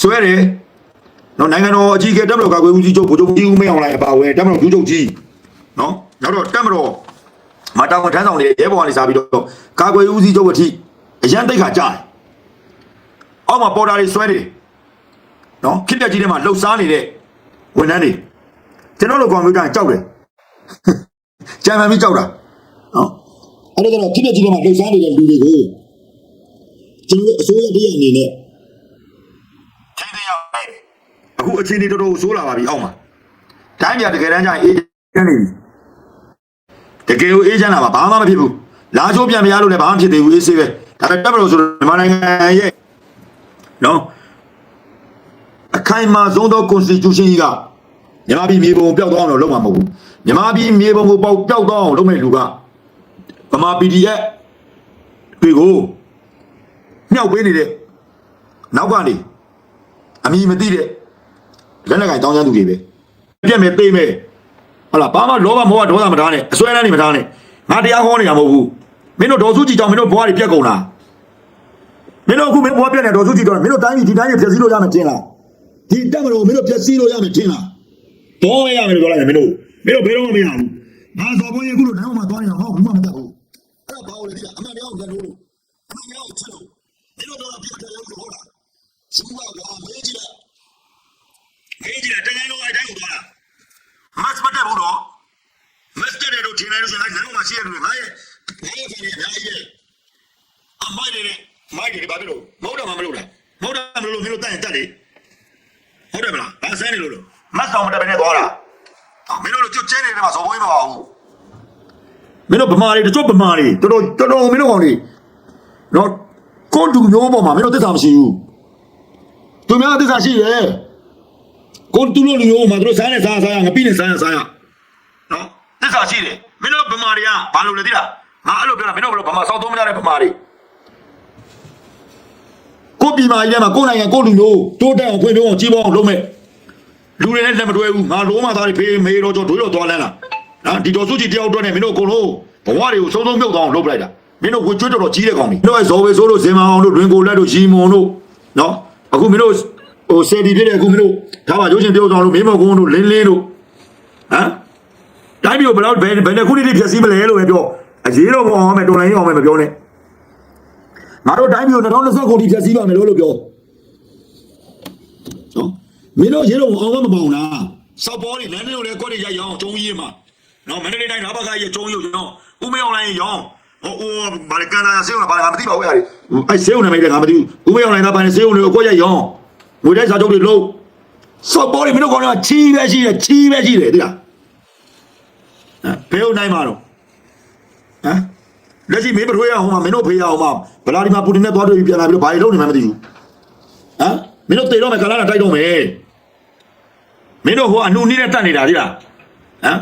ဆွဲတယ်နော်နိုင်ငံတော်အကြီးအကဲတက်မတော်ကာကွယ်ဦးစီးချုပ်ဗိုလ်ချုပ်ကြီးဦးမင်းအောင်လှိုင်အပါအဝင်တက်မတော်ကျူးချုပ်ကြီးနော်နောက်တော့တက်မတော်မတာဝန်ထမ်းဆောင်နေတဲ့ရဲဘော်ကနေစားပြီးတော့ကာကွယ်ဦးစီးချုပ်အထိအရန်တိတ်ခါကြားတယ်အောက်မှာပေါ်တာတွေဆွဲတယ်နော်ခစ်တက်ကြီးထဲမှာလှုပ်ရှားနေတဲ့ဝန်ထမ်းတွေကျွန်တော်တို့ကွန်ပျူတာကြောက်တယ်ကြံမှန်ပြီးကြောက်တာနော်အဲ့ဒါကတော့ခစ်တက်ကြီးထဲမှာလှုပ်ရှားနေတဲ့လူတွေကိုကျွန်တော်တို့အစိုးရတရားအနေနဲ့ ထိန်းသိမ်းရမယ် အခုအချိန်တွေတော်တော်ဆိုးလာပါပြီအောက်မှာတိုင်းပြတကယ်တမ်းကျရင်အေးချမ်းနေပြီတကယ်ကိုအေးချမ်းလာပါဘာမှမဖြစ်ဘူးလာချိုးပြန်မရလို့လည်းဘာမှဖြစ်သေးဘူးအေးဆေးပဲဒါပေမဲ့တပ်မတော်ဆိုတော့မြန်မာနိုင်ငံရဲ့နော်အခိုင်အမာဆုံးသော constitution ကြီးကမြန်မာပြည်မြေပုံပျောက်သွားအောင်လို့လုပ်မှာမဟုတ်ဘူးမြန်မာပြည်မြေပုံကိုပေါက်ပျောက်သွားအောင်လုပ်မဲ့လူကဗမာ PDF တွေကိုမြောက်ပေးနေတဲ့နောက်ကနေအမီမသိတဲ့ လက်နက်ကင်တောင်းချမ်းသူတွေပဲပြက်မယ်သိမယ်ဟုတ်လားဘာမှလောဘမောဟဒေါသမထားနဲ့အစွဲလန်းနေမထားနဲ့ငါတရားဟောနေတာမဟုတ်ဘူးမင်းတို့ဒေါ်စုကြည်ကြောင့်မင်းတို့ဘဝတွေပြက်ကုန်တာမင်းတို့အခုမင်းဘဝပြက်နေဒေါ်စုကြည်တော့မင်းတို့တိုင်းပြည်ဒီတိုင်းပြည်ဖြည့်ဆည်းလို့ရမယ်ထင်လားဒီတက်မလို့မင်းတို့ဖြည့်ဆည်းလို့ရမယ်ထင်လားတော့ရမယ်လို့ပြောလိုက်တယ်မင်းတို့မင်းတို့ဘယ်တော့မှမရဘူးငါစော်ဘွေးအခုလို့တိုင်းမှာသွားနေတာဟောဘူးမှမတတ်ဘူးအဲ့ဒါဘာလို့လဲဒီကအမှန်တရားကိုပြန်လို့အမှန်တရားကိုချက်လို့မင်းတို့တော့ပြတ်တယ်လို့ဟုတ်လားစူးပါကွာမင်းကြီးလား မင်းကြီးကတကယ်လို့အဲ့တိုင်းကိုသွားတာမတ်မတ်တယ်ဘူးတော့မတ် တယ်တော့ထင်တယ်လို့ဆိုလိုက်နောက်မှရှိရတယ်ငါရဲ့ငါရဲ့ဖန်ကြီးအများကြီးပဲအမိုက်တယ်မိုက်တယ်ဘာဖြစ်လို့မဟုတ်တော့မှမလုပ်တာမဟုတ်တော့မလို့မင်းတို့တတ်ရင်တတ်တယ်ဟုတ်တယ်မလားဘာဆန်းနေလို့လို့မတ်ဆောင်မတက်ဘဲနဲ့သွားတာမင်းတို့ကျွတ်ကျဲနေတယ်မှာဇော်ဘွေးမပါဘူးမင်းတို့ဗမာတွေတချို့ဗမာတွေတော်တော်တော်တော်မင်းတို့ကောင်တွေနော်ကိုတူမျိုးပေါ်မှာမင်းတို့သစ္စာမရှိဘူးသူများသစ္စာရှိတယ်ကိုတူလို့လူမျိုးမှာတို့စားနေစားစားရငပိနေစားရစားရနော်သစ္စာရှိတယ် မင်းတို့ဗမာတွေကဘာလို့လဲသိလားငါအဲ့လိုပြောတာမင်းတို့ဘလို့ဗမာစောက်သုံးမကြတဲ့ဗမာတွေကိုပြည်မာကြီးထဲမှာကိုနိုင်ငံကိုလူမျိုးတိုးတက်အောင်ဖွံ့ဖြိုးအောင်ကြီးပွားအောင်လုပ်မဲ့လူတွေနဲ့လက်မတွဲဘူးငါလုံးမသားတွေဖေးမေးတော့ကြောဒွေးတော့သွားလန်းလာနော်ဒီတော်စုကြီးတယောက်တော့နဲ့မင်းတို့အကုန်လုံးဘဝတွေကိုဆုံးဆုံးမြုပ်သွားအောင်လုပ်ပလိုက်တာမင်းတို့ကိုကျွတ်တော်တော်ကြီးတဲ့ကောင်ကြီးမင်းတို့ဇော်ဝေဆိုးလို့ဇင်မအောင်တို့တွင်ကိုလက်တို့ရီမွန်တို့နော်အခုမင်းတို့ဟိုဆယ်ဒီဖြစ်တဲ့အခုမင်းတို့ဒါမှရုပ်ရှင်ပြောဆောင်လို့မင်းမကုန်းတို့လင်းလင်းတို့ဟမ် တိုင်းပြည်ကိုဘယ်တော့ဘယ်ဘယ်နှစ်ခုနှစ်ဖြည့်ဆည်းမလဲလို့ပဲပြောအရေးတော့မအောင်မယ်တော်လိုင်းအောင်မယ်မပြောနဲ့ငါတို့တိုင်းပြည်ကို2020ခုနှစ်ဖြည့်ဆည်းပါမယ်လို့လို့ပြောနော်မင်းတို့ရေးတော့အောင်မမပေါအောင်လားစောက်ပေါ်တွေလမ်းတွေလည်းကွက်တွေရိုက်ရောင်းကျုံးကြီးမှာနော်မန္တလေးတိုင်းနာဘကရဲ့ကျုံးရုပ်ရောင်းဦးမေအောင်လိုင်းရောင်းဟိုဟိုဘာလဲကန်နာဆေးုံဘာလဲငါမသိပါဘူးအဲ့ဒါအဲ့ဆေးုံနာမည်လည်းငါမသိဘူးဦးမေအောင်လိုင်းကဘာလဲဆေးုံတွေကိုကွက်ရိုက်ရောင်းငွေတိုက်စာချုပ်တွေလုံးစောက်ပေါ်တွေမင်းတို့ကောင်တွေကချီးပဲရှိတယ်ချီးပဲရှိတယ်သိလားဟမ် ဘယ်ဟုတ်နိုင်မှာတော့ဟမ်လက်ရှိမင်းပထွေးရအောင်မှာမင်းတို့ဖေးရအောင်မှာဗလာဒီမာပူတင်နဲ့သွားတွေ့ပြီးပြန်လာပြီးတော့ဘာတွေလုပ်နေမှမသိဘူးဟမ်မင်းတို့တေတော့မယ်ကာလာနဲ့တိုက်တော့မယ်မင်းတို့ဟိုအနှူနည်းနဲ့တက်နေတာသိလားဟမ်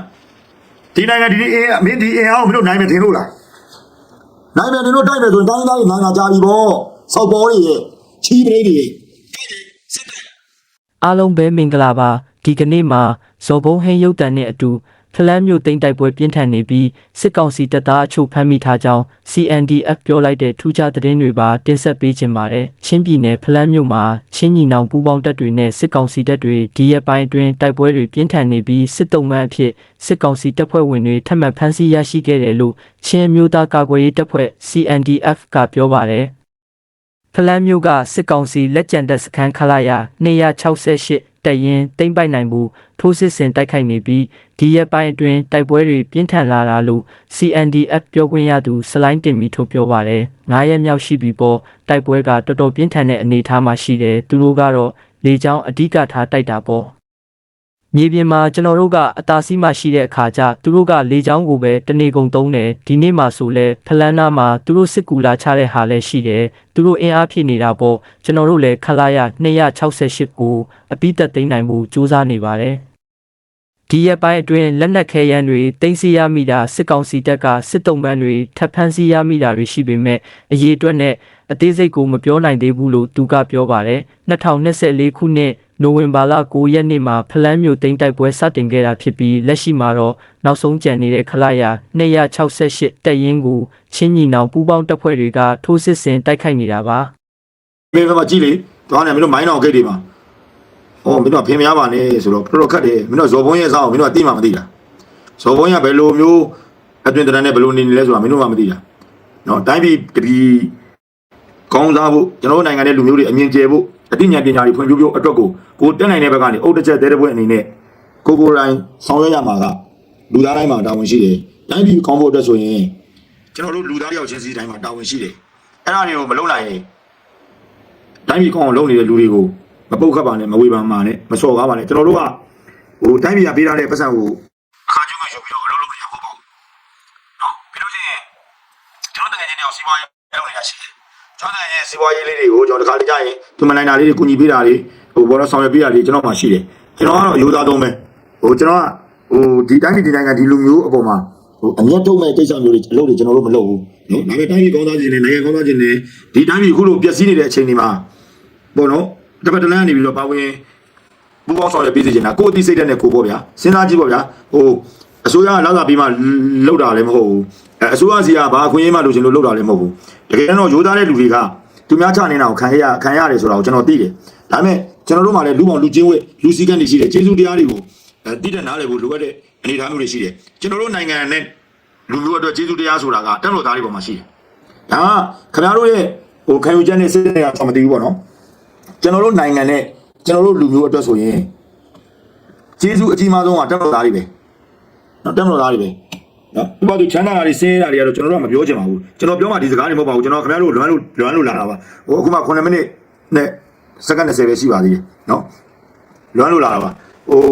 ဒီနိုင်ငံဒီအင်းမင်းဒီအင်းအောင်မင်းတို့နိုင်မယ်ထင်လို့လားနိုင်မယ်နင်တို့တိုက်မယ်ဆိုရင်တိုင်းသားတွေနိုင်ငံကြပြီပေါ့စောက်ပေါ်တွေရဲ့ချီးပရိတွေစစ်တယ်အားလုံးပဲမင်္ဂလာပါဒီကနေ့မှာဇော်ဘုံဟင်းရုပ်တံနဲ့အတူ ဖလန်းမြို့တိမ့်တိုက်ပွဲပြင်းထန်နေပြီးစစ်ကောင်စီတပ်သားအချို့ဖမ်းမိထားကြောင်း CNDF ပြောလိုက်တဲ့ထူးခြားသတင်းတွေပါတင်ဆက်ပေးခြင်းပါတယ်ချင်းပြည်နယ်ဖလန်းမြို့မှာချင်းညီနောင်ပူးပေါင်းတပ်တွေနဲ့စစ်ကောင်စီတပ်တွေဒီရက်ပိုင်းအတွင်းတိုက်ပွဲတွေပြင်းထန်နေပြီးစစ်တုံးမှန်အဖြစ်စစ်ကောင်စီတပ်ဖွဲ့ဝင်တွေထပ်မံဖမ်းဆီးရရှိခဲ့တယ်လို့ချင်းအမျိုးသားကာကွယ်ရေးတပ်ဖွဲ့ CNDF ကပြောပါတယ်ဖလန်းမျိုးကစစ်ကောင်စီလက်ကျန်တပ်စခန်းခလာရ268 တပ်ရင်းတိမ့်ပိုက်နိုင်မှုထိုးစစ်ဆင်တိုက်ခိုက်နေပြီးဒီရက်ပိုင်းအတွင်းတိုက်ပွဲတွေပြင်းထန်လာတာလို့ CNDF ပြောခွင့်ရသူစလိုင်းတင်ပြီးထုတ်ပြောပါတယ်။9ရက်မြောက်ရှိပြီပေါ့တိုက်ပွဲကတော်တော်ပြင်းထန်တဲ့အနေအထားမှာရှိတယ်သူတို့ကတော့လေကြောင်းအဓိကထားတိုက်တာပေါ့။ မြေပြင်မှာကျွန်တော်တို့ကအတာစီးမှရှိတဲ့အခါကျသူတို့ကလေချောင်းကိုပဲတနေကုန်သုံးတယ်ဒီနေ့မှဆိုလဲဖလန်းနာမှာသူတို့စစ်ကူလာချတဲ့ဟာလည်းရှိတယ်သူတို့အင်အားဖြည့်နေတာပေါ့ကျွန်တော်တို့လည်းခလာရ268ကိုအပိသက်သိမ်းနိုင်မှုစူးစမ်းနေပါတယ်ဒီရက်ပိုင်းအတွင်းလက်နက်ခဲယမ်းတွေတင်စီရမိတာစစ်ကောင်စီတပ်ကစစ်တုံးပန်းတွေထပ်ဖမ်းဆီးရမိတာတွေရှိပေမဲ့အရေးအတွက်နဲ့အသေးစိတ်ကိုမပြောနိုင်သေးဘူးလို့သူကပြောပါတယ်2024ခုနှစ် နိုဝင်ဘာလ9ရက်နေ့မှာဖလန်းမြို့သိမ်းတိုက်ပွဲစတင်ခဲ့တာဖြစ်ပြီးလက်ရှိမှာတော့နောက်ဆုံးကြံနေတဲ့ခလာရ268တပ်ရင်းကိုချင်းညီနောင်ပူးပေါင်းတပ်ဖွဲ့တွေကထိုးစစ်ဆင်တိုက်ခိုက်နေတာပါမေဘမှာကြည့်လေသွားနေမင်းတို့မိုင်းတော်ဂိတ်တွေမှာဟောမင်းတို့ဖင်မရပါနဲ့ဆိုတော့တော်တော်ခက်တယ်မင်းတို့ဇော်ဘုံရဲ့စောင်းမင်းတို့ကသိမှမသိတာဇော်ဘုံကဘယ်လိုမျိုးအတွင်တရနဲ့ဘယ်လိုနေနေလဲဆိုတာမင်းတို့မှမသိတာနော်တိုင်းပြည်တပြည်ကောင်းစားဖို့ကျွန်တော်တို့နိုင်ငံရဲ့လူမျိုးတွေအမြင်ကျယ်ဖို့ အသိဉာဏ်ပညာတွေဖွံ့ဖြိုးဖို့အတွက်ကိုကိုတက်နိုင်တဲ့ဘက်ကနေအုတ်တစ်ချက်တဲတဲ့ဘက်အနေနဲ့ကိုကိုယ်တိုင်ဆောင်ရွက်ရမှာကလူသားတိုင်းမှာတာဝန်ရှိတယ်တိုင်းပြည်ကောင်းဖို့အတွက်ဆိုရင်ကျွန်တော်တို့လူသားတယောက်ချင်းစီတိုင်းမှာတာဝန်ရှိတယ်အဲ့ဒါတွေကိုမလုပ်နိုင်ရင်တိုင်းပြည်ကောင်းအောင်လုပ်နေတဲ့လူတွေကိုမပုတ်ခတ်ပါနဲ့မဝေပါမှာနဲ့မစော်ကားပါနဲ့ကျွန်တော်တို့ကဟိုတိုင်းပြည်ကပေးထားတဲ့ပတ်စံကိုအခါကျုံးကယူပြီးတော့အလုပ်လုပ်နေရဖို့ပေါ့နော်ပြီးလို့ချင်းကျွန်တော်တကယ်ချင်းတယောက်စီးပွားရေးလုပ်နေတာရှိတယ် ကျွန်တော်တကယ်ချင်းစီးပွားရေးလေးတွေကိုကျွန်တော်တခါတကြရင်သူမနိုင်တာလေးတွေကူညီပေးတာတွေဟိုဘောတော့ဆောင်ရွက်ပေးတာတွေကျွန်တော်မှရှိတယ်ကျွန်တော်ကတော့အယူသားသုံးပဲဟိုကျွန်တော်ကဟိုဒီတိုင်းပြည်ဒီနိုင်ငံဒီလူမျိုးအပေါ်မှာဟိုအမျက်ထုတ်မဲ့ကိစ္စမျိုးတွေအလုပ်တွေကျွန်တော်တို့မလုပ်ဘူးနော်ဒါပေမဲ့တိုင်းပြည်ကောင်းသားခြင်းနဲ့နိုင်ငံကောင်းသားခြင်းနဲ့ဒီတိုင်းပြည်အခုလိုပျက်စီးနေတဲ့အချိန်တွေမှာပေါ့နော်တစ်ပတ်တစ်လမ်းနေပြီးတော့ပါဝင်ပူပေါင်းဆောင်ရပေးစီချင်တာကိုယ်အသိစိတ်ဓာတ်နဲ့ကိုယ်ပေါ့ဗျာစဉ်းစားကြည့်ပေါ့ဗျာဟိုအစိုးရကလောက်တာပြီးမှလောက်တာလည်းမဟုတ်ဘူး အဲအစိုးရစီကဘာအခွင့်အရေးမှလိုချင်လို့လောက်တာလည်းမဟုတ်ဘူးတကယ်တော့ရိုးသားတဲ့လူတွေကသူများချနေတာကိုခံရခံရတယ်ဆိုတာကိုကျွန်တော်သိတယ်ဒါပေမဲ့ကျွန်တော်တို့မှလည်းလူပေါင်းလူချင်းဝဲလူစည်းကမ်းတွေရှိတယ်ကျေးဇူးတရားတွေကိုအဲတည်တဲ့နားလည်ဖို့လိုအပ်တဲ့အနေအထားမျိုးတွေရှိတယ်ကျွန်တော်တို့နိုင်ငံနဲ့လူမျိုးအတွက်ကျေးဇူးတရားဆိုတာကတက်လို့သားတွေပေါ်မှာရှိတယ်ဒါကခင်ဗျားတို့ရဲ့ဟိုခံယူချက်နဲ့စိတ်နဲ့ကတော့မသိဘူးပေါ့နော်ကျွန်တော်တို့နိုင်ငံနဲ့ကျွန်တော်တို့လူမျိုးအတွက်ဆိုရင်ကျေးဇူးအကြီးမားဆုံးကတက်မတော်သားတွေပဲနော်တက်မတော်သားတွေပဲ နော်ဥပဒေချမ်းသာတာတွေဆင်းရဲတာတွေကတော့ကျွန်တော်တို့ကမပြောချင်ပါဘူးကျွန်တော်ပြောမှဒီစကားတွေမဟုတ်ပါဘူးကျွန်တော်ခင်ဗျားတို့လွမ်းလို့လွမ်းလို့လာတာပါဟိုအခုမှ9မိနစ်နဲ့စက္ကန့်20ပဲရှိပါသေးတယ်နော်လွမ်းလို့လာတာပါဟို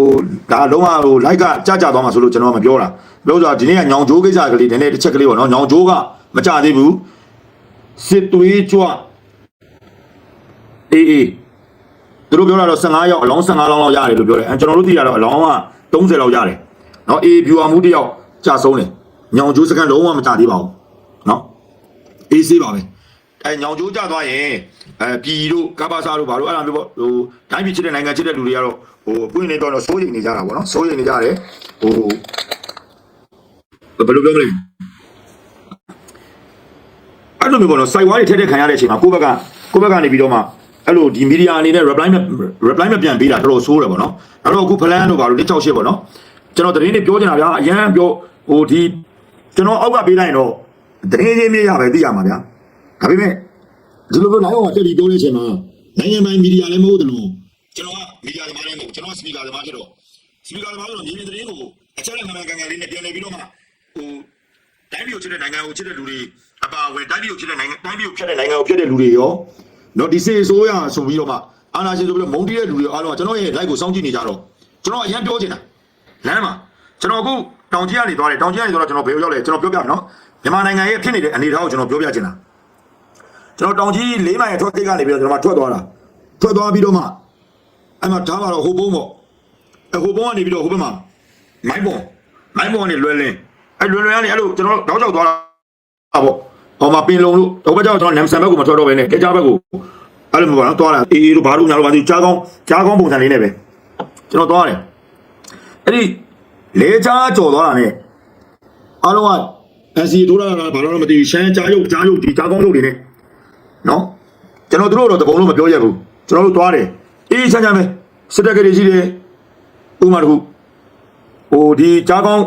ဒါလုံးဝဟို like ကကြကြသွားမှာဆိုလို့ကျွန်တော်မပြောတာပြောဆိုတာဒီနေ့ကညောင်ကျိုးကိစ္စကလေးနည်းနည်းတစ်ချက်ကလေးပေါ့နော်ညောင်ကျိုးကမကြသေးဘူးစစ်သွေးကြွအေးအေးသူတို့ပြောတာတော့15ရောက်အလောင်း15လောင်းလောက်ရတယ်လို့ပြောတယ်အဲကျွန်တော်တို့သိရတော့အလောင်းက30လောက်ရတယ်နော်အေး viewer မှုတယောက် ကြာဆုံးတယ်ညောင်ကျိုးစကန်လုံးဝမကြသေးပါဘူးเนาะအေးဆေးပါပဲအဲညောင်ကျိုးကြသွားရင်အဲပြည်တို့ကပ္ပစာတို့ဘာလို့အဲ့လိုမျိုးပေါ့ဟိုတိုင်းပြည်ချစ်တဲ့နိုင်ငံချစ်တဲ့လူတွေကတော့ဟိုပွင့်နေတော့တော့စိုးရိမ်နေကြတာပေါ့နော်စိုးရိမ်နေကြတယ်ဟိုဘယ်လိုပြောမလဲအဲ့လိုမျိုးပေါ့နော်စိုက်ဝါးတွေထည့်ထည့်ခံရတဲ့အချိန်မှာကိုယ့်ဘက်ကကိုယ့်ဘက်ကနေပြီးတော့မှအဲ့လိုဒီမီဒီယာအနေနဲ့ reply မ reply မပြန်ပေးတာတော်တော်ဆိုးတယ်ပေါ့နော်အဲ့တော့အခု plan တို့ဘာလို့168ပေါ့နော်ကျွန်တော်သတင်းတွေပြောချင်တာဗျာအရန်ပြော ဟိုဒီကျွန်တော်အောက်ကပေးလိုက်ရင်တော့သတင်းချင်းမြင်ရပဲသိရမှာဗျာဒါပေမဲ့ဒီလိုမျိုးနိုင်အောင်တက်ပြီးပြောနေချိန်မှာနိုင်ငံပိုင်မီဒီယာလည်းမဟုတ်တယ်လို့ကျွန်တော်ကမီဒီယာသမားလည်းမဟုတ်ကျွန်တော်စပီကာသမားဖြစ်တော့စပီကာသမားဆိုတော့မြေပြင်သတင်းကိုအချက်အလက်မှန်ကန်ကန်လေးနဲ့ပြန်လည်ပြီးတော့မှဟိုတိုင်းပြည်ကိုချစ်တဲ့နိုင်ငံကိုချစ်တဲ့လူတွေအပါအဝင်တိုင်းပြည်ကိုချစ်တဲ့နိုင်ငံတိုင်းပြည်ကိုဖြတ်တဲ့နိုင်ငံကိုဖြတ်တဲ့လူတွေရောနော်ဒီစေဆိုးရဆိုပြီးတော့မှအာနာရှင်ဆိုပြီးတော့မုန်းတီးတဲ့လူတွေအားလုံးကကျွန်တော်ရဲ့ live ကိုစောင့်ကြည့်နေကြတော့ကျွန်တော်အရင်ပြောချင်တာလမ်းမှာကျွန်တော်အခု တောင်ကြီးကနေသွားတယ်တောင်ကြီးကနေသွားတော့ကျွန်တော်ဘယ်ရောက်လဲကျွန်တော်ပြောပြမယ်နော်မြန်မာနိုင်ငံရဲ့ဖြစ်နေတဲ့အနေအထားကိုကျွန်တော်ပြောပြချင်တာကျွန်တော်တောင်ကြီး၄မိုင်ရဲ့ထွက်ကိတ်ကနေပြီးတော့ကျွန်တော်မှထွက်သွားတာထွက်သွားပြီးတော့မှအဲ့မှာထားပါတော့ဟိုဘုံပေါ့အဟိုဘုံကနေပြီးတော့ဟိုဘက်မှာမိုင်းပုံမိုင်းပုံကနေလွယ်လင်းအဲ့လွယ်လွယ်ကနေအဲ့လိုကျွန်တော်တောက်ချောက်သွားတာပေါ့ဟောမှာပင်လုံလို့တော့ဘက်ကျတော့ကျွန်တော်နမ်ဆန်ဘက်ကိုမထွက်တော့ဘဲနဲ့ကြကြဘက်ကိုအဲ့လိုမျိုးပေါ့နော်သွားတာအေးအေးတို့ဘာလို့ညာလို့ဘာလို့ကြားကောင်းကြားကောင်းပုံစံလေးနဲ့ပဲကျွန်တော်သွားတယ်အဲ့ဒီ လေချားကြော်သွားတာနဲ့အားလုံးက NC ထိုးလာတာဘာလို့မသိဘူးရှမ်းကြားရုပ်ကြားရုပ်ဒီကြားကောင်းရုပ်တွေနဲ့နော်ကျွန်တော်တို့တော့တပုံလုံးမပြောရဘူးကျွန်တော်တို့သွားတယ်အေးချမ်းချမ်းပဲစစ်တပ်ကလေးရှိတယ်ဥမာတခုဟိုဒီကြားကောင်း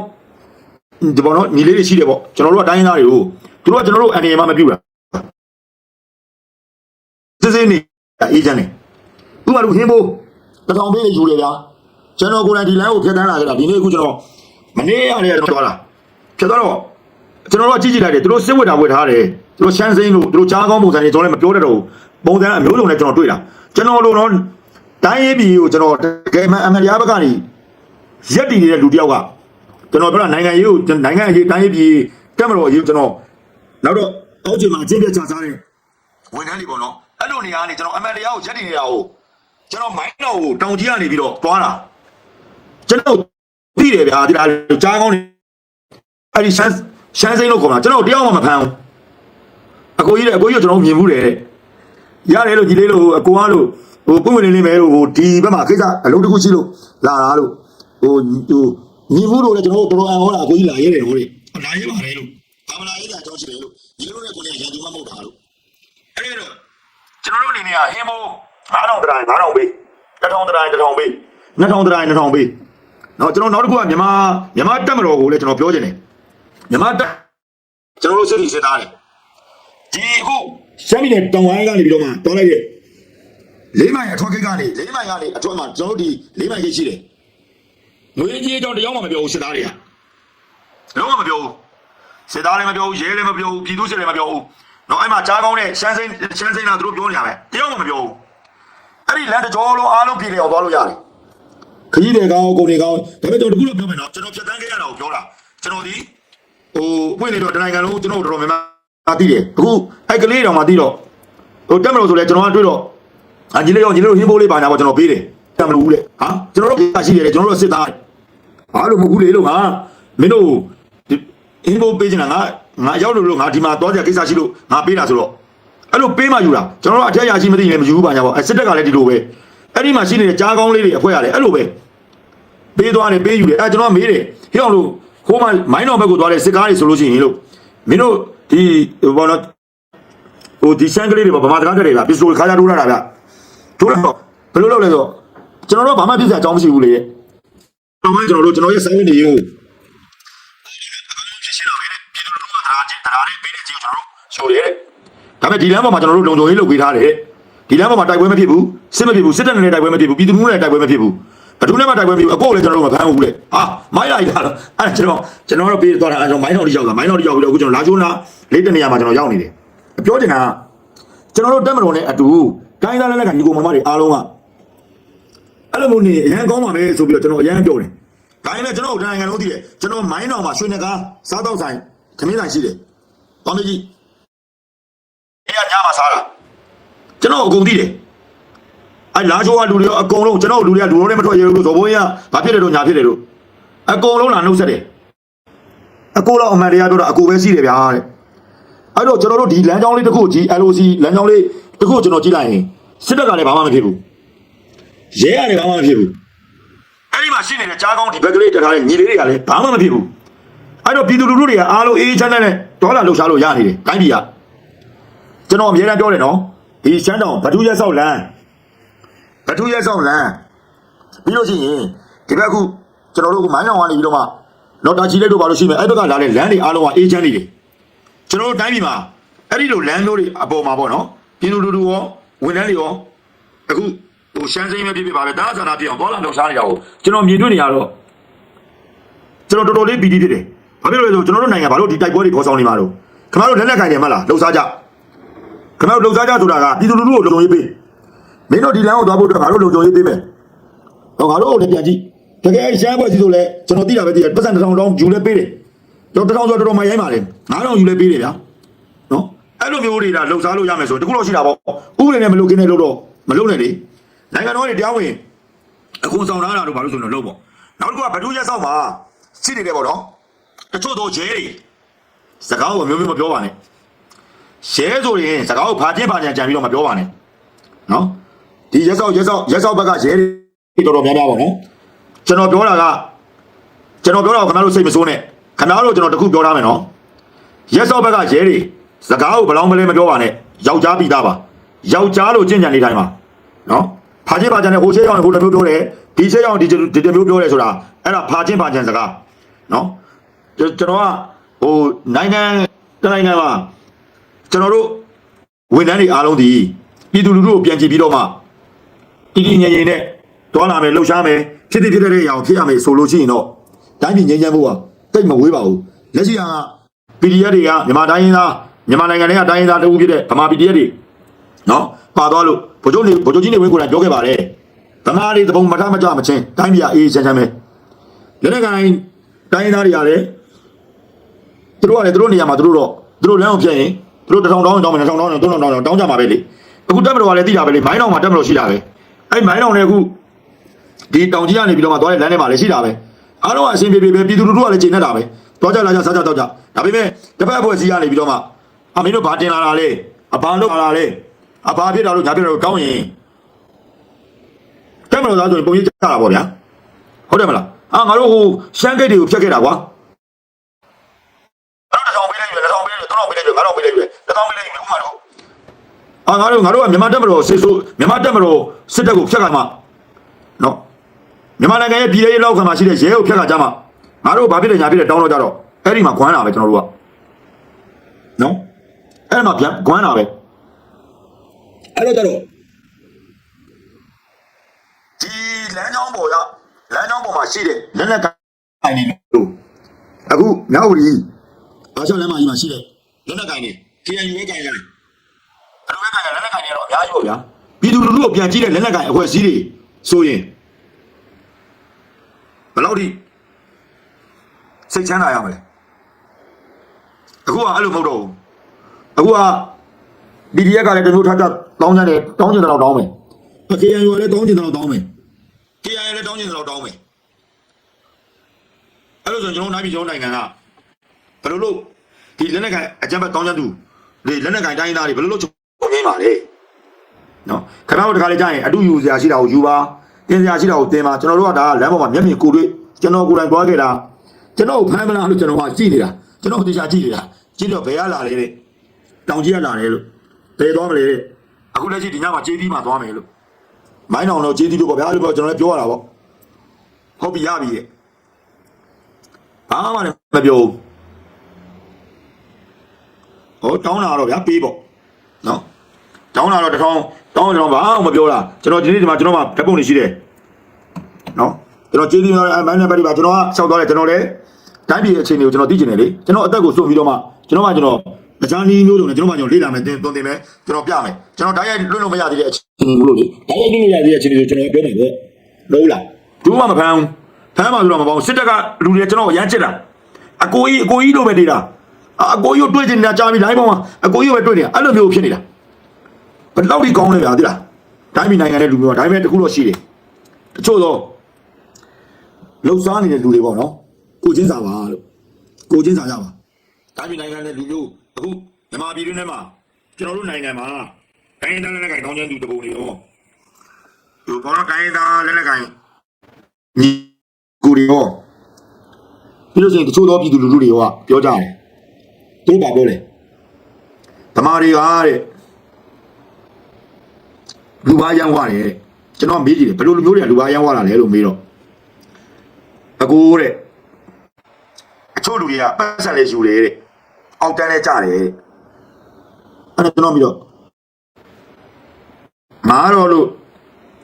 ဒီပေါ်တော့ညီလေးတွေရှိတယ်ပေါ့ကျွန်တော်တို့ကတိုင်းရင်းသားတွေကိုသူတို့ကကျွန်တော်တို့အနေနဲ့မှမပြုတာစစ်စစ်နေအေးချမ်းနေဥပမာလို့ဟင်းဖို့တထောင်ပေးနေယူတယ်ဗျာ ကျွန်တော်ကိုယ်တိုင်ဒီလမ်းကိုဖျက်တန်းလာကြတာဒီနေ့အခုကျွန်တော်မနေ့ရတယ်ကျွန်တော်သွားတာဖျက်သွားတော့ကျွန်တော်တို့ကကြည့်ကြည့်လိုက်တယ်သူတို့စစ်ဝတ်တာဝတ်ထားတယ်သူတို့ရှမ်းစိမ်းလို့သူတို့ကြားကောင်းပုံစံတွေကျွန်တော်လည်းမပြောတတ်တော့ဘူးပုံစံအမျိုးစုံနဲ့ကျွန်တော်တွေ့တာကျွန်တော်တို့တော့တိုင်းရေးပြည်ကိုကျွန်တော်တကယ်မှအမှန်တရားဘက်ကနေရက်တည်နေတဲ့လူတစ်ယောက်ကကျွန်တော်ပြောတာနိုင်ငံရေးကိုနိုင်ငံရေးတိုင်းရေးပြည်တက်မတော်ရေးကျွန်တော်နောက်တော့အောက်ခြေမှာအကျင့်ပြချစားတဲ့ဝန်ထမ်းတွေပေါ့နော်အဲ့လိုနေရာကနေကျွန်တော်အမှန်တရားကိုရက်တည်နေတာကိုကျွန်တော်မိုင်းတော်ကိုတောင်ကြီးကနေပြီးတော့သွားတာ ကျွန်တော်သိတယ်ဗျာဒီလားကြားကောင်းနေအဲ့ဒီရှမ်းရှမ်းစိမ်းလို့ခေါ်တာကျွန်တော်တရားမှမဖမ်းဘူးအကိုကြီးတဲ့အကိုကြီးကကျွန်တော်မြင်မှုတယ်တဲ့ရတယ်လို့ညီလေးလို့အကိုကလို့ဟိုပုံမနေနေမယ်လို့ဟိုဒီဘက်မှာကိစ္စအလုံးတစ်ခုရှိလို့လာတာလို့ဟိုဟိုညီမှုတို့လည်းကျွန်တော်တို့တော်တော်အံဟောတာအကိုကြီးလာရဲတယ်ဟိုလေလာရဲပါတယ်လို့ဘာမလာရဲတာအကြောင်းရှိတယ်လို့ညီတို့နဲ့ကိုယ်နဲ့ရန်သူမမဟုတ်တာလို့အဲ့ဒီတော့ကျွန်တော်တို့အနေနဲ့ကဟင်းမိုး9000တရိုင်9000ပေး1000တရိုင်1000ပေး2000တရိုင်2000ပေး နော်ကျွန်တော်နောက်တစ်ခုကမြန်မာမြန်မာတက်မတော်ကိုလည်းကျွန်တော်ပြောချင်တယ်မြန်မာတက်ကျွန်တော်တို့စစ်တီစစ်သားတယ်ဒီအခုရှမ်းပြည်နယ်တောင်ဝိုင်းကနေပြီးတော့မှတောင်းလိုက်တဲ့လေးမိုင်အထွတ်ကိတ်ကနေလေးမိုင်ကနေအထွတ်မှာကျွန်တော်တို့ဒီလေးမိုင်ကိတ်ရှိတယ်ငွေကြီးအကြောင်းတယောက်မှမပြောဘူးစစ်သားတွေကလုံးဝမပြောဘူးစစ်သားလည်းမပြောဘူးရဲလည်းမပြောဘူးပြည်သူစစ်လည်းမပြောဘူးနော်အဲ့မှာကြားကောင်းတဲ့ရှမ်းစိမ်းရှမ်းစိမ်းလာသူတို့ပြောနေရမယ်တယောက်မှမပြောဘူးအဲ့ဒီလမ်းတစ်ကြောလုံးအားလုံးပြည်လည်အောင်သွားလို့ရတယ် ခကြီးတွေကောင်းကုန်တွေကောင်းဒါပေမဲ့ကျွန်တော်တခုတော့ပြောမယ်နော်ကျွန်တော်ဖြတ်တန်းခဲ့ရတာကိုပြောတာကျွန်တော်ဒီဟိုပွင့်နေတော့တနိုင်ငံလုံးကျွန်တော်တို့တော်တော်များများသိတယ်အခုအဲ့ကလေးတောင်မှသိတော့ဟိုတက်မလို့ဆိုလဲကျွန်တော်ကတွေ့တော့အညီလေးရောညီလေးတို့ဟင်းဘိုးလေးပါညာပေါ့ကျွန်တော်ပေးတယ်တက်မလို့ဘူးလေဟာကျွန်တော်တို့ရှိတယ်ကျွန်တော်တို့စစ်သားဟာလို့မဟုတ်ဘူးလေလို့ငါမင်းတို့ဒီဟင်းဘိုးပေးချင်တာငါငါရောက်လို့လို့ငါဒီမှာသွားကြကိစ္စရှိလို့ငါပေးတာဆိုတော့အဲ့လိုပေးမှယူတာကျွန်တော်တို့အထက်ရရှိမသိရင်မယူဘူးပါညာပေါ့အဲ့စစ်တက်ကလည်းဒီလိုပဲ အဲ့ဒီမှာရှိနေတဲ့ကြားကောင်းလေးတွေအဖွဲရတယ်အဲ့လိုပဲပေးသွားတယ်ပေးယူတယ်အဲ့ကျွန်တော်ကမေးတယ်ဟိအောင်လို့ဟိုမှာမိုင်းတော်ဘက်ကိုသွားတဲ့စစ်ကားတွေဆိုလို့ရှိရင်လို့မင်းတို့ဒီဘောနော်ဟိုဒီရှန်ကလေးတွေပေါ့ဗမာတကားတက်တယ်ဗျပစ္စတိုခါကြထိုးရတာဗျထိုးတော့ဘယ်လိုလုပ်လဲဆိုတော့ကျွန်တော်တို့ဘာမှပြစ်စရာအကြောင်းမရှိဘူးလေတော့မှကျွန်တော်တို့ကျွန်တော်ရဲ့ sign နေရုံဖြစ်ရှင်းတော့လေပြည်သူလူထုကတရားချင်းတရားလေးပေးတဲ့ချင်းကျွန်တော်တို့ရှုပ်တယ်ဒါပေမဲ့ဒီလမ်းပေါ်မှာကျွန်တော်တို့လုံခြုံရေးလုပ်ပေးထားတယ် ဒီလမ်းပေါ်မှာတိုက်ပွဲမဖြစ်ဘူးစစ်မဖြစ်ဘူးစစ်တပ်နဲ့တိုက်ပွဲမဖြစ်ဘူးပြည်သူလူထုနဲ့တိုက်ပွဲမဖြစ်ဘူးဘယ်သူနဲ့မှတိုက်ပွဲမဖြစ်ဘူးအကိုလည်းကျွန်တော်တို့မဖမ်းဘူးလေဟာမိုင်းလိုက်တာတော့အဲ့ဒါကျွန်တော်ကျွန်တော်တို့ပေးသွားတာအဲ့တော့မိုင်းတော်တိရောက်တာမိုင်းတော်တိရောက်ပြီးတော့အခုကျွန်တော်လာချိုးနာလေးတနေရာမှာကျွန်တော်ရောက်နေတယ်ပြောချင်တာကကျွန်တော်တို့တက်မတော်နဲ့အတူတိုင်းသားလက်လက်ကညီကိုမမတွေအားလုံးကအဲ့လိုမျိုးနေအရန်ကောင်းပါပဲဆိုပြီးတော့ကျွန်တော်အရန်ပြောတယ်ဒါပေမဲ့ကျွန်တော်တို့နိုင်ငံလုံးသိတယ်ကျွန်တော်မိုင်းတော်မှာရွှေနဂါစားတော့ဆိုင်ခမင်းဆိုင်ရှိတယ်တောင်းကြီးအဲ့ရညမှာစားတာ ကျွန်တော်အကုန်သိတယ်အဲလာချိုးကလူတွေရောအကုန်လုံးကျွန်တော်တို့လူတွေကလူလုံးနဲ့မထွက်ရဘူးလို့ဇော်ဘိုးကြီးကဘာဖြစ်တယ်လို့ညာဖြစ်တယ်လို့အကုန်လုံးလာနှုတ်ဆက်တယ်အကိုတော့အမှန်တရားပြောတာအကိုပဲရှိတယ်ဗျာတဲ့အဲ့တော့ကျွန်တော်တို့ဒီလမ်းကြောင်းလေးတစ်ခုကြီး LOC လမ်းကြောင်းလေးတစ်ခုကျွန်တော်ကြည့်လိုက်ရင်စစ်တပ်ကလည်းဘာမှမဖြစ်ဘူးရဲကလည်းဘာမှမဖြစ်ဘူးအဲ့ဒီမှာရှိနေတဲ့ကြားကောင်းဒီဘက်ကလေးတက်ထားတဲ့ညီလေးတွေကလည်းဘာမှမဖြစ်ဘူးအဲ့တော့ပြည်သူလူထုတွေကအားလုံးအေးအေးချမ်းချမ်းနဲ့ဒေါ်လာလှုပ်ရှားလို့ရနေတယ်တိုင်းပြည်ကကျွန်တော်အများအားပြောတယ်နော် ဒီရှမ်းတောင်ဗဒုရက်ဆောက်လမ်းဘထူးရဲဆောင်လမ်းပြီးလို့ရှိရင်ဒီဘက်အခုကျွန်တော်တို့ကမိုင်းအောင်ကနေပြီးတော့မှတော့တာချီလေးတို့ဘာလို့ရှိမယ်အဲ့ဘက်ကလာတဲ့လမ်းတွေအားလုံးကအေးချမ်းနေတယ်ကျွန်တော်တို့တိုင်းပြည်မှာအဲ့ဒီလိုလမ်းမျိုးတွေအပေါ်မှာပေါ့နော်ပြည်သူလူထုရောဝန်ထမ်းတွေရောအခုဟိုရှမ်းစိမ်းပဲဖြစ်ဖြစ်ပါပဲတားဆန္ဒပြအောင်ပေါ်လာတော့စားနေတာကိုကျွန်တော်မြင်တွေ့နေရတော့ကျွန်တော်တော်တော်လေးပီတိဖြစ်တယ်ဘာဖြစ်လို့လဲဆိုကျွန်တော်တို့နိုင်ငံဘာလို့ဒီတိုက်ပွဲတွေပေါ်ဆောင်နေမှာလို့ခင်ဗျားတို့လက်လက်ခံနေမှာလားလှုပ်ရှားကြ ခင်ဗျားတို့လှုပ်ရှားကြဆိုတာကပြည်သူလူထုကိုလုံခြုံရေးပေးမင်းတို့ဒီလမ်းကိုသွားဖို့အတွက်ငါတို့လုံခြုံရေးပေးမယ်။ဟောငါတို့ကိုလည်းပြန်ကြည့်။တကယ်ရှမ်းဘက်စီဆိုလဲကျွန်တော်သိတာပဲသိတယ်ပတ်စံတစ်ထောင်တောင်းယူလဲပေးတယ်။တော့တစ်ထောင်ဆိုတော့တော်တော်မှရိုင်းပါလေ။ငါးထောင်ယူလဲပေးတယ်ဗျာ။နော်။အဲ့လိုမျိုးတွေဒါလှုပ်ရှားလို့ရမယ်ဆိုတခုတော့ရှိတာပေါ့။ဥပဒေနဲ့မလုပ်ခင်းနဲ့လို့တော့မလုပ်နဲ့လေ။နိုင်ငံတော်တွေတရားဝင်အခွန်ဆောင်ထားတာတို့ဘာလို့ဆိုတော့လုပ်ပေါ့။နောက်တစ်ခုကဘဒုရက်ဆောက်မှာစစ်နေတယ်ပေါ့နော်။တချို့တော့ဂျဲတွေစကားကိုမျိုးမျိုးမပြောပါနဲ့။ ရဲဆိုရင်စကားကိုဖာချင်းဖာချင်းကြံပြီးတော့မပြောပါနဲ့။နော်။ဒီရက်စောက်ရက်စောက်ရက်စောက်ဘက်ကရဲတွေတော်တော်များများပါနော်ကျွန်တော်ပြောတာကကျွန်တော်ပြောတာကိုခင်ဗျားတို့စိတ်မဆိုးနဲ့ခင်ဗျားတို့ကျွန်တော်တခုပြောထားမယ်နော်ရက်စောက်ဘက်ကရဲတွေစကားကိုဘလောင်းမလဲမပြောပါနဲ့ယောက်ျားပြီးသားပါယောက်ျားလို့ကြင်ကြံနေတိုင်းပါနော်ဖာချင်းဖာချန်နဲ့ဟိုရှေးရောက်ဟိုတစ်မျိုးပြောတယ်ဒီရှေးရောက်ဒီဒီတစ်မျိုးပြောတယ်ဆိုတာအဲ့ဒါဖာချင်းဖာချန်စကားနော်ကျွန်တော်ကဟိုနိုင်ငံတစ်နိုင်ငံမှာ ကျွန်တော်တို့ဝန်ထမ်းတွေအားလုံးဒီပြည်သူလူထုကိုပြန်ကြည့်ပြီးတော့မှတည်တည်ငြိမ်ငြိမ်နဲ့တွားလာမယ်လှုပ်ရှားမယ်ဖြစ်ဖြစ်ဖြစ်တဲ့အရာကိုဖြစ်ရမယ်ဆိုလို့ရှိရင်တော့တိုင်းပြည်ငြိမ်းချမ်းဖို့ကတိတ်မဝေးပါဘူးလက်ရှိက PDF တွေကမြန်မာတိုင်းရင်းသားမြန်မာနိုင်ငံတွေကတိုင်းရင်းသားတဦးဖြစ်တဲ့ဗမာ PDF တွေနော်ပါသွားလို့ဗိုလ်ချုပ်နေဗိုလ်ချုပ်ကြီးနေဝင်းကိုယ်တိုင်ပြောခဲ့ပါတယ်ဗမာတွေတပုံမထမကြမချင်းတိုင်းပြည်ကအေးချမ်းချမ်းပဲလက်နက်ကိုင်တိုင်းရင်းသားတွေကလည်းသူတို့ကလည်းသူတို့နေရာမှာသူတို့တော့သူတို့လမ်းအောင်ပြတ်ရင် သူတို့တစ်ထောင်တောင်းတောင်းမယ်တစ်ထောင်တောင်းတယ်သုံးထောင်တောင်းတယ်တောင်းကြမှာပဲလေအခုတက်မတော်ကလည်းသိတာပဲလေမိုင်းတောင်မှာတက်မတော်ရှိတာပဲအဲ့မိုင်းတောင်နဲ့အခုဒီတောင်ကြီးကနေပြီးတော့မှသွားတဲ့လမ်းထဲမှာလည်းရှိတာပဲအားလုံးကအဆင်ပြေပြေပဲပြည်သူလူထုကလည်းချိန်နေတာပဲသွားကြလာကြစားကြတော့ကြဒါပေမဲ့တစ်ဖက်အဖွဲ့အစည်းကနေပြီးတော့မှအမင်းတို့ဘာတင်လာတာလဲအဘာလို့လာတာလဲအဘာဖြစ်တာလို့ညာဖြစ်တာလို့တောင်းရင်တက်မလို့သားဆိုရင်ပုံရိပ်ကြတာပေါ့ဗျာဟုတ်တယ်မလားအာငါတို့ဟိုရှမ်းဂိတ်တွေကိုဖျက်ခဲ့တာကွာ အဲ့တော့တောင်းပေးလိုက်ပြီတောင်းပေးလိုက်ပြီတောင်းပေးလိုက်ပြီငါတော့ပေးလိုက်ပြီတောင်းပေးလိုက်ပြီဥမာတော့အာငါတို့ငါတို့ကမြန်မာတက်မတော်စစ်ဆိုးမြန်မာတက်မတော်စစ်တပ်ကိုဖျက်ကမှနော်မြန်မာနိုင်ငံရဲ့ပြည်ရေးလောက်ခံမှာရှိတဲ့ရဲကိုဖျက်ကကြမှာငါတို့ဘာဖြစ်လဲညာဖြစ်လဲတောင်းတော့ကြတော့အဲ့ဒီမှာခွမ်းလာပဲကျွန်တော်တို့ကနော်အဲ့ဒီမှာပြန်ခွမ်းလာပဲအဲ့တော့ကြတော့ဒီလမ်းကြောင်းပေါ်ရလမ်းကြောင်းပေါ်မှာရှိတဲ့လက်လက်ကိုင်းနေလို့အခုမြောက်ရီအာရှလမ်းမကြီးမှာရှိတဲ့လက်လက်ကိုင်းနေ KNU ရဲ့ကိုင်းရ တယ်ဘယ်လိုလဲကလက်နက်ကိုင်တွေကတော့အများကြီးပေါ့ဗျာပြည်သူလူထုကိုပြန်ကြည့်တဲ့လက်နက်ကိုင်အဖွဲ့အစည်းတွေဆိုရင်ဘယ်လောက်ထိစိတ်ချမ်းသာရမလဲအခုကအဲ့လိုမဟုတ်တော့ဘူးအခုက PDF ကလည်းတမျိုးထပ်ထပ်တောင်းကြတယ်တောင်းကြတယ်တော့တောင်းမယ် KNU ကလည်းတောင်းကြတယ်တော့တောင်းမယ် KNU လည်းတောင်းကြတယ်တော့တောင်းမယ်အဲ့လိုဆိုရင်ကျွန်တော်နိုင်ပြည်ကျွန်တော်နိုင်ငံကဘယ်လိုလုပ်ဒီလက်နက်ကိုင်အကြမ်းဖက်တောင်းကြသူဒီလက်နက်ကိုင်တိုင်းသားတွေဘယ်လိုလုပ် ပုံရင်းပါလဲနော်ခင်ဗျားတို့တခါလေကြာရင်အတူယူစရာရှိတာကိုယူပါတင်စရာရှိတာကိုတင်ပါကျွန်တော်တို့ကဒါကလမ်းပေါ်မှာမျက်မြင်ကိုယ်တွေ့ကျွန်တော်ကိုယ်တိုင်သွားခဲ့တာကျွန်တော်ကိုဖမ်းမလားလို့ကျွန်တော်ကကြည့်နေတာကျွန်တော်တရားကြည့်နေတာကြည့်တော့ဘယ်ရလာလဲတဲ့တောင်ကြီးရလာတယ်လို့ဘယ်သွားမလဲတဲ့အခုလက်ရှိဒီညမှာကျေးသီးမှာသွားမယ်လို့မိုင်းအောင်တော့ကျေးသီးလို့ပေါ့ဗျာလို့ပြောကျွန်တော်လည်းပြောရတာပေါ့ဟုတ်ပြီရပြီရဲ့ဘာမှလည်းမပြောဘူးဟောတောင်းတာတော့ဗျာပေးပေါ့နော် တောင်းတာတော့တစ်ထောင်တောင်းတော့ဘာမှမပြောတာကျွန်တော်ဒီနေ့ဒီမှာကျွန်တော်မှဓာတ်ပုံနေရှိတယ်နော်ကျွန်တော်ကျေးဇူးများမိုင်းနဲ့ပတ်ပြီးပါကျွန်တော်ကရှောက်သွားတယ်ကျွန်တော်လည်းတိုင်းပြည်အခြေအနေကိုကျွန်တော်သိကျင်တယ်လေကျွန်တော်အသက်ကိုစွန့်ပြီးတော့မှကျွန်တော်မှကျွန်တော်အချားနီးမျိုးစုံနဲ့ကျွန်တော်မှကျွန်တော်လေ့လာမယ်တင်သွန်သင်မယ်ကျွန်တော်ပြမယ်ကျွန်တော်တိုင်းရိုက်လွတ်လို့မရသေးတဲ့အခြေအနေလို့လေတိုင်းရိုက်လွတ်လို့ရသေးတဲ့အခြေအနေကိုကျွန်တော်ပြောမယ်ပေါ့လို့လားဘူးမှမဖမ်းဘူးဖမ်းမှဆိုတော့မပေါ့စစ်တပ်ကလူတွေကျွန်တော်ရမ်းချစ်တာအကိုကြီးအကိုကြီးလိုပဲနေတာအကိုကြီးကိုတွေ့ချင်နေတာကြားပြီးတိုင်းပေါ်မှာအကိုကြီးကိုပဲတွေ့နေတာအဲ့လိုမျိုးဖြစ်နေတာ ဘယ်လောက်ထိကောင်းလဲဗျာသိလားတိုင်းပြည်နိုင်ငံတဲ့လူမျိုးကဒါပေမဲ့တခုတော့ရှိတယ်တချို့တော့လှုပ်ရှားနေတဲ့လူတွေပေါ့နော်ကိုချင်းစာပါလို့ကိုချင်းစာရပါတိုင်းပြည်နိုင်ငံတဲ့လူမျိုးအခုမြန်မာပြည်တွင်းထဲမှာကျွန်တော်တို့နိုင်ငံမှာတိုင်းရင်းသားလက်နက်ကိုင်ကောင်းချမ်းသူတပုံတွေရောဒီဘောရတိုင်းရင်းသားလက်နက်ကိုင်ညီကိုတွေရောပြီးလို့ရှိရင်တချို့သောပြည်သူလူထုတွေရောပြောကြတယ်တို့ပါပြောလေဓမ္မတွေကတဲ့ လူပါရန်ဝတယ်ကျွန်တော်မေးကြည့်တယ်ဘယ်လိုလူမျိုးတွေကလူပါရန်ဝလာလဲလို့မေးတော့အကိုတဲ့အချို့လူတွေကပတ်စံလေးယူတယ်တဲ့အောက်တန်းလေးကြတယ်တဲ့အဲ့တော့ကျွန်တော်ပြီးတော့မာတော့လို့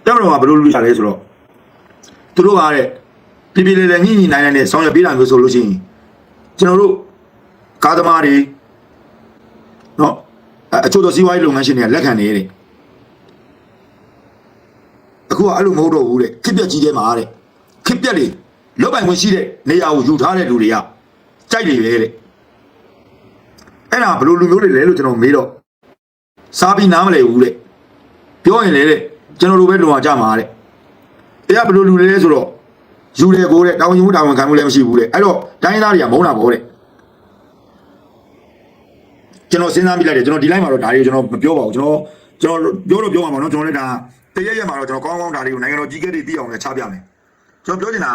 တက်မလို့ကဘယ်လိုလူရလဲဆိုတော့သူတို့ကတဲ့ပြပြလေးလေးညှိညှိနိုင်နိုင်နဲ့ဆောင်းရပေးတာမျိုးဆိုလို့ရှိရင်ကျွန်တော်တို့ကားသမားတွေနော်အချို့သောစီးပွားရေးလုပ်ငန်းရှင်တွေကလက်ခံနေတဲ့ အခုကအဲ့လိုမဟုတ်တော့ဘူးတဲ့ခစ်ပြက်ကြီးထဲမှာတဲ့ခစ်ပြက်လေလောက်ပိုင်ဝင်ရှိတဲ့နေရာကိုယူထားတဲ့လူတွေကကြိုက်တယ်ပဲတဲ့အဲ့ဒါဘယ်လိုလူမျိုးတွေလဲလို့ကျွန်တော်မေးတော့စားပြီးနားမလဲဘူးတဲ့ပြောရင်လေတဲ့ကျွန်တော်တို့ပဲလုံအောင်ကြမှာတဲ့အဲ့ဒါဘယ်လိုလူတွေလဲဆိုတော့ယူတယ်ကိုတဲ့တောင်းယူမှုတာဝန်ခံမှုလည်းမရှိဘူးတဲ့အဲ့တော့တိုင်းသားတွေကမုန်းတာပေါ့တဲ့ကျွန်တော်စဉ်းစားမိလိုက်တယ်ကျွန်တော်ဒီလိုက်မှာတော့ဒါတွေကိုကျွန်တော်မပြောပါဘူးကျွန်တော်ကျွန်တော်ပြောတော့ပြောမှာပါနော်ကျွန်တော်လည်းဒါ တရက်ရက်မှာတော့ကျွန်တော်ကောင်းကောင်းဒါတွေကိုနိုင်ငံတော်ကြီးကဲတွေသိအောင်လည်းချပြမယ်ကျွန်တော်ပြောချင်တာ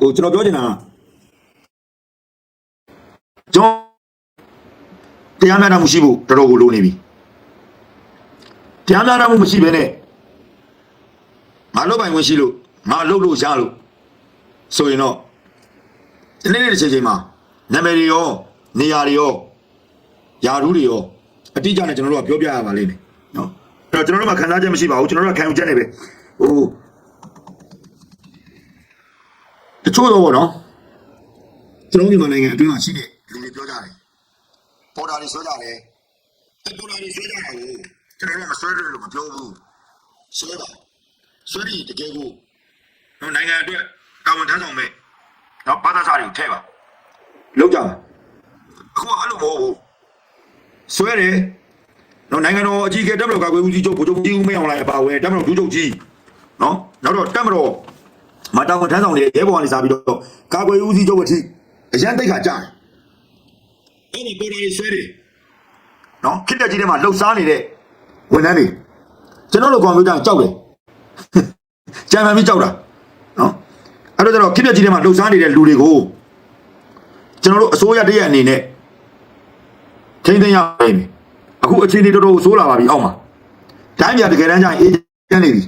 ဟိုကျွန်တော်ပြောချင်တာကျွန်တော်တရားမျှတမှုရှိဖို့တော်တော်ကိုလိုနေပြီတရားမျှတမှုမရှိဘဲနဲ့ငါလုပ်ပိုင်ခွင့်ရှိလို့ငါလုပ်လို့ရလို့ဆိုရင်တော့ဒီနေ့နေ့တစ်ချိန်ချိန်မှာနာမည်တွေရောနေရာတွေရော ယာရူးတွေရောအတိအကျနဲ့ကျွန်တော်တို့ကပြောပြရပါလိမ့်မယ်နော်အဲ့တော့ကျွန်တော်တို့ကခံစားချက်မရှိပါဘူးကျွန်တော်တို့ကခံယူချက်နေပဲဟိုတချို့တော့ဗောနော်ကျွန်တော်ဒီမှာနိုင်ငံအတွင်းမှာရှိတဲ့လူတွေပြောကြတယ်ပေါ်တာတွေဆွဲကြတယ်အဲ့ပေါ်တာတွေဆွဲကြတာကိုကျွန်တော်တို့ကမဆွဲတယ်လို့မပြောဘူးဆွဲပါဆွဲပြီးတကယ်ကိုနော်နိုင်ငံအတွက်တာဝန်ထမ်းဆောင်မဲ့နော်ဘာသာစာတွေကိုထည့်ပါလောက်ကြပါအခုကအဲ့လိုမဟုတ်ဘူး ဆွဲတယ်နော်နိုင်ငံတော်အကြီးအကဲတပ်မတော်ကာကွယ်ဦးစီးချုပ်ဗိုလ်ချုပ်ကြီးဦးမင်းအောင်လှိုင်အပါအဝင်တပ်မတော်ဒုချုပ်ကြီးနော်နောက်တော့တပ်မတော်မတာဝန်ထမ်းဆောင်နေတဲ့ရဲဘော်ကနေစားပြီးတော့ကာကွယ်ဦးစီးချုပ်အထိအရန်တိတ်ခါကြားတယ်အဲ့ဒီပေါ်တော်ဆွဲတယ်နော်ခစ်တက်ကြီးထဲမှာလှုပ်ရှားနေတဲ့ဝန်ထမ်းတွေကျွန်တော်တို့ကွန်ပျူတာကြောက်တယ်ကြံမှန်ပြီးကြောက်တာနော်အဲ့တော့ကျတော့ခစ်ပြက်ကြီးထဲမှာလှုပ်ရှားနေတဲ့လူတွေကိုကျွန်တော်တို့အစိုးရတရက်အနေနဲ့ ထိန်းသိမ်းရမယ်အခုအခြေအနေတော်တော်ဆိုးလာပါပြီအောက်မှာတိုင်းပြည်တကယ်တမ်းကျရင်အေးချမ်းနေပြီ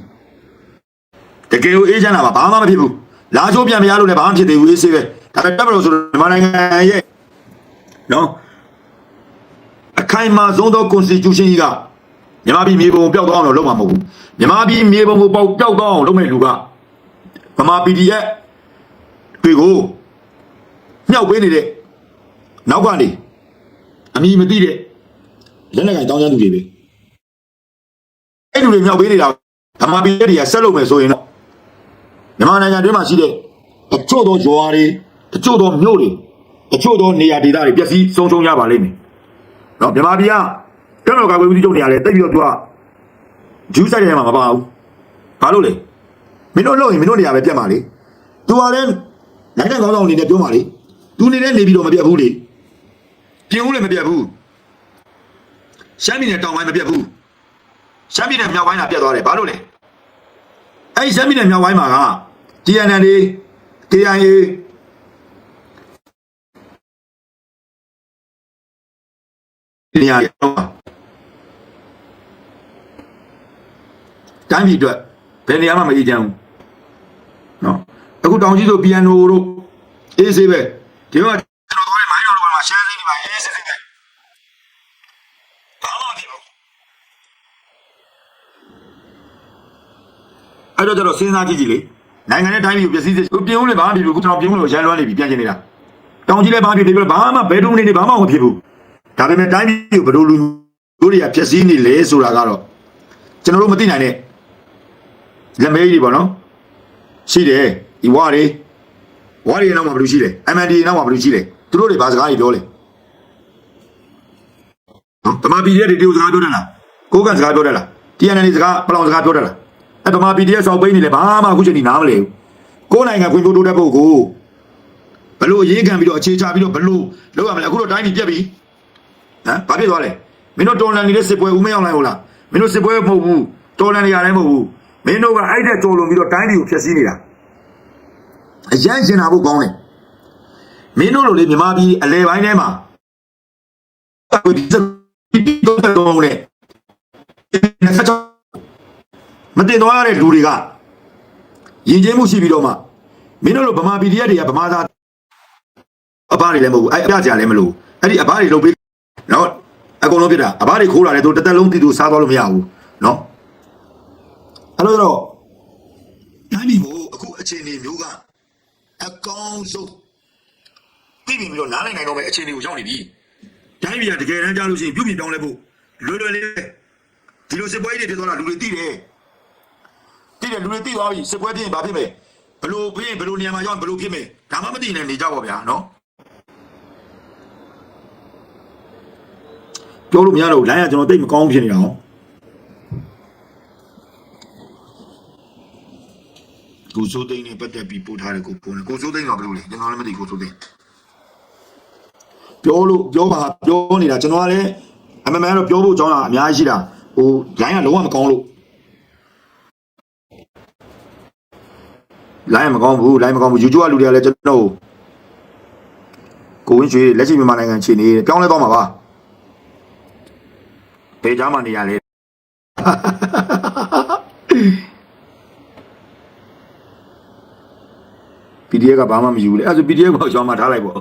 တကယ်ကိုအေးချမ်းလာပါဘာမှမဖြစ်ဘူးလာချိုးပြန်မရလို့လည်းဘာမှဖြစ်သေးဘူးအေးဆေးပဲဒါပေမဲ့တပ်မတော်ဆိုမြန်မာနိုင်ငံရဲ့နော်အခိုင်အမာဆုံးသော constitution ကြီးကမြန်မာပြည်မြေပုံကိုပျောက်သွားအောင်လို့လုပ်မှာမဟုတ်ဘူးမြန်မာပြည်မြေပုံကိုပေါက်ပျောက်သွားအောင်လုပ်မဲ့လူကဗမာ PDF တွေကိုမြောက်ပေးနေတဲ့နောက်ကနေ အမီမသိတဲ့လက်နက်ကင်တောင်းချမ်းသူတွေပဲအဲ့လူတွေမြောက်ပေးနေတာဗမာပြည်တွေကဆက်လုပ်မယ်ဆိုရင်တော့မြန်မာနိုင်ငံတွင်းမှာရှိတဲ့အချို့သောရွာတွေအချို့သောမြို့တွေအချို့သောနေရာဒေသတွေပျက်စီးဆုံးရှုံးကြပါလိမ့်မယ်နော်မြန်မာပြည်ကတက်တော်ကာကွယ်ဦးစီးချုပ်နေရာလဲတိတ်ပြီးတော့သူကဂျူးဆိုင်ထဲမှာမပါဘူးဘာလို့လဲမင်းတို့လုပ်ရင်မင်းတို့နေရာပဲပြတ်မှာလေသူကလည်းနိုင်ငံကောင်းဆောင်အနေနဲ့ပြောမှာလေသူနေတဲ့နေပြီးတော့မပြတ်ဘူးလေ ပြင်ဦးလည်းမပြတ်ဘူးရှမ်းပြည်နယ်တောင်ပိုင်းမပြတ်ဘူးရှမ်းပြည်နယ်မြောက်ပိုင်းကပြတ်သွားတယ်ဘာလို့လဲအဲ့ဒီရှမ်းပြည်နယ်မြောက်ပိုင်းမှာက TNN တွေ KIA နေရာတော့တိုင်းပြည်အတွက်ဘယ်နေရာမှမအေးချမ်းဘူးနော်အခုတောင်ကြီးဆို piano တို့အေးဆေးပဲဒီမှာကျွန်တော်တို့မိုင်းတော်တို့မှာရှမ်းစိမ့်တွေပါအေးဆေးဆေးပဲဘာမှမဖြစ်ဘူး အဲ့တော့ကျတော့စဉ်းစားကြည့်ကြည့်လေနိုင်ငံနဲ့တိုင်းပြည်ကိုပျက်စီးစေပြင်ဦးလေဘာမှမဖြစ်ဘူးအခုကျွန်တော်ပြင်ဦးလို့ရန်လွှမ်းနေပြီပြန်ကျင်နေတာတောင်ကြီးလည်းဘာမှမဖြစ်ဘူးဘာမှဘယ်သူနေနေဘာမှမဖြစ်ဘူးဒါပေမဲ့တိုင်းပြည်ကိုဘယ်လိုလူတို့တွေကပျက်စီးနေလဲဆိုတာကတော့ကျွန်တော်တို့မသိနိုင်တဲ့လက်မဲကြီးတွေပေါ့နော်ရှိတယ်ဒီဝါတွေဝါတွေနောက်မှာဘယ်လိုရှိလဲ MND နောက်မှာဘယ်လိုရှိလဲသူတို့တွေဘာစကားတွေပြောလဲနော်ဗမာပြည်ရဲ့ဒီတူစကားပြောတယ်လားကိုကန်စကားပြောတယ်လား TNN စကားပလောင်စကားပြောတယ်လား အဲ့ဗမာပြည်ရဲ့စောက်ပိန်းနေလဲဘာမှအခုချိန်ထိနားမလဲဘူးကိုယ်နိုင်ငံခွင့်တိုးတိုးတဲ့ပုဂ္ဂိုလ်ဘလို့အရေးခံပြီးတော့အခြေချပြီးတော့ဘလို့လောက်ရမလဲအခုတော့တိုင်းပြည်ပြက်ပြီဟမ်ဘာဖြစ်သွားလဲမင်းတို့တော်လန်နေတဲ့စစ်ပွဲဦးမရောက်နိုင်ဘူးလားမင်းတို့စစ်ပွဲမဟုတ်ဘူးတော်လန်နေရတိုင်းမဟုတ်ဘူးမင်းတို့ကအဲ့တဲ့တော်လွန်ပြီးတော့တိုင်းပြည်ကိုဖျက်ဆီးနေတာအရန်ရှင်တာဖို့ကောင်းတယ်မင်းတို့လိုလေမြန်မာပြည်အလဲပိုင်းထဲမှာဒီစဒီတော့တော့လေ မတင်သွားရတဲ့လူတွေကယဉ်ကျေးမှုရှိပြီးတော့မှမင်းတို့လိုဗမာပြည်တွေကတွေကဗမာသားအဘတွေလည်းမဟုတ်ဘူးအဲ့အပြကြလည်းမလို့အဲ့ဒီအဘတွေလုပ်ပေးနော်အကုန်လုံးပြတာအဘတွေခိုးလာတယ်သူတစ်သက်လုံးတည်သူစားသွားလို့မရဘူးနော်အဲ့လိုတော့တိုင်းပြည်ကိုအခုအခြေအနေမျိုးကအကောင်းဆုံးပြည်ပြည်ပြီးတော့နားနိုင်နိုင်တော့မယ့်အခြေအနေကိုရောက်နေပြီတိုင်းပြည်ကတကယ်တမ်းကြားလို့ရှိရင်ပြုပြင်ပြောင်းလဲဖို့လွယ်လွယ်လေးပဲဒီလိုစစ်ပွဲတွေဖြစ်သွားတာလူတွေသိတယ်သိ တယ်လူတွေသိသွားပြီစစ်ပွဲဖြစ်ရင်ဘာဖြစ်မလဲဘလို့ဖြစ်ရင်ဘလို့နေရာမှာရောက်ရင်ဘလို့ဖြစ်မယ်ဒါမှမသိနေနေကြပါဗျာနော်ပြောလို့မရတော့ဘူးလိုင်းကကျွန်တော်တိတ်မကောင်းဖြစ်နေတာဟောကိုစိုးသိန်းနဲ့ပတ်သက်ပြီးပို့ထားတဲ့ကိုပုံနဲ့ကိုစိုးသိန်းတော့ဘယ်လိုလဲကျွန်တော်လည်းမသိကိုစိုးသိန်းပြောလို့ပြောပါပြောနေတာကျွန်တော်ကလည်းအမှန်မှန်တော့ပြောဖို့ကြောင်းတာအများကြီးရှိတာဟိုလိုင်းကလုံးဝမကောင်းလို့ လိုင်းမကောင်းဘူးလိုင်းမကောင်းဘူးယူကျူကလူတွေကလည်းကျွန်တော်ကိုဝင်းရွှေလက်ရှိမြန်မာနိုင်ငံခြေနေပြောင်းလဲသွားမှာပါဘယ်ကြားမှနေရလဲ PDF ကဘာမှမယူဘူးလေအဲ့ဒါဆို PDF ကိုကြောင်းမှထားလိုက်ပေါ့